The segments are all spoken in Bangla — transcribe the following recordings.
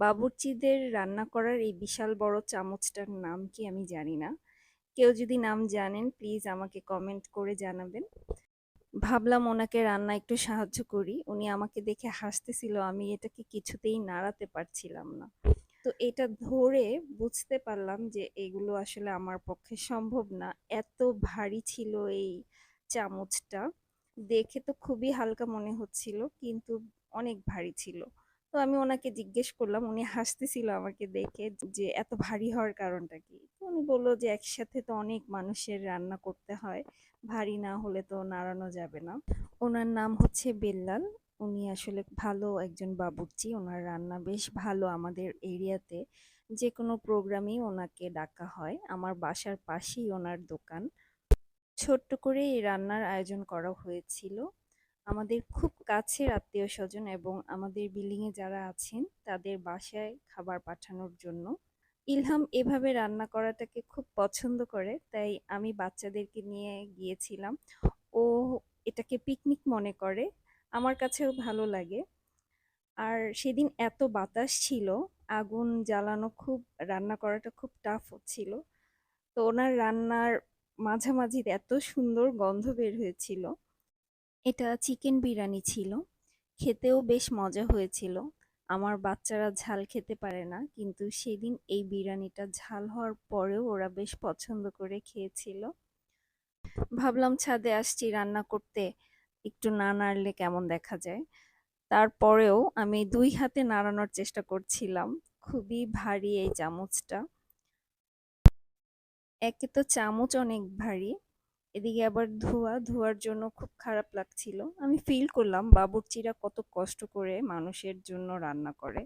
বাবুর্চিদের রান্না করার এই বিশাল বড় চামচটার নাম কি আমি জানি না। কেউ যদি নাম জানেন প্লিজ আমাকে কমেন্ট করে জানাবেন। ভাবলাম ওনাকে রান্না একটু সাহায্য করি। উনি আমাকে দেখে হাসতেছিল, আমি এটাকে কিছুতেই নাড়াতে পারছিলাম না। তো এটা ধরে বুঝতে পারলাম যে এগুলো আসলে আমার পক্ষে সম্ভব না। এত ভারী ছিল এই চামচটা। দেখে তো খুবই হালকা মনে হচ্ছিল, কিন্তু অনেক ভারী ছিল। তো আমি ওনাকে জিজ্ঞেস করলাম, উনি হাসতেছিল আমাকে দেখে যে এত ভারী হওয়ার কারণটা কি? তো উনি বলল যে একসাথে তো অনেক মানুষের রান্না করতে হয়, ভারী না হলে তো নাড়ানো যাবে না। ওনার নাম হচ্ছে বেল্লাল, উনি আসলে ভালো একজন বাবুর্চি, ওনার রান্না বেশ ভালো আমাদের এরিয়াতে। যে কোনো প্রোগ্রামেই ওনাকে ডাকা হয়, আমার বাসার পাশেই ওনার দোকান। ছোট্ট করে এই রান্নার আয়োজন করা হয়েছিল। আমাদের খুব কাছের আত্মীয় স্বজন এবং আমাদের বিল্ডিংয়ে যারা আছেন, তাদের বাসায় খাবার পাঠানোর জন্য। ইলহাম এভাবে রান্না করাটাকে খুব পছন্দ করে, তাই আমি বাচ্চাদেরকে নিয়ে গিয়েছিলাম। ও এটাকে পিকনিক মনে করে, আমার কাছেও ভালো লাগে। আর সেদিন এত বাতাস ছিল, আগুন জ্বালানো খুব, রান্না করাটা খুব টাফ হচ্ছিল। তো ওনার রান্নার মাঝামাঝি এত সুন্দর গন্ধ বের হয়েছিল। এটা চিকেন বিরিয়ানি ছিল। খেতেও বেশ মজা হয়েছিল। আমার বাচ্চারা ঝাল খেতে পারে না, কিন্তু সেদিন এই বিরিয়ানিটা ঝাল হওয়ার পরেও ওরা বেশ পছন্দ করে খেয়েছিল। ভাবলাম ছাদে আসছি রান্না করতে, একটু না নাড়লে কেমন দেখা যায়। তারপরেও আমি দুই হাতে নাড়ানোর চেষ্টা করছিলাম, খুবই ভারী এই চামচটা। একে তো চামচ অনেক ভারী এদিকে আবার ধোয়া, ধোয়ার জন্য খুব খারাপ লাগছিল। আমি ফিল করলাম বাবুর্চিরা কত কষ্ট করে মানুষের জন্য রান্না করে।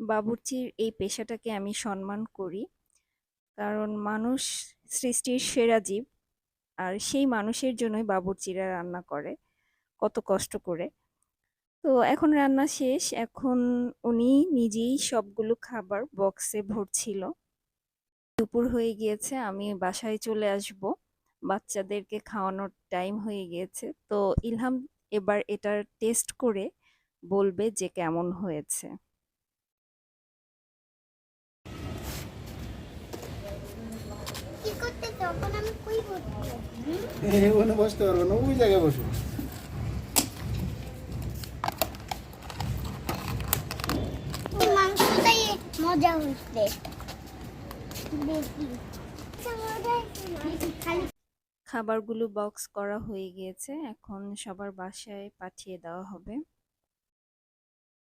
বাবুর্চির এই পেশাটাকে আমি সম্মান করি। কারণ মানুষ সৃষ্টির সেরা জীব আর সেই মানুষের জন্যই বাবুর্চিরা রান্না করে কত কষ্ট করে। তো এখন রান্না শেষ। এখন উনি নিজেই সবগুলো খাবার বক্সে ভরছিল। দুপুর হয়ে গিয়েছে আমি বাসায় চলে আসব। বাচ্চাদেরকে খাওয়ানোর টাইম হয়ে গিয়েছে। তো ইলহাম এবার এটার টেস্ট করে বলবে যে কেমন হয়েছে। কি করতে তখন আমি কই বসবো? ওখানে বসতে পারব না ওই জায়গায় বসো। মজা হচ্ছে বেশি আচ্ছা, মজা হয়েছে না। খালি খাবারগুলো বক্স করা হয়ে গিয়েছে এখন সবার বাসায় পাঠিয়ে দেওয়া হবে।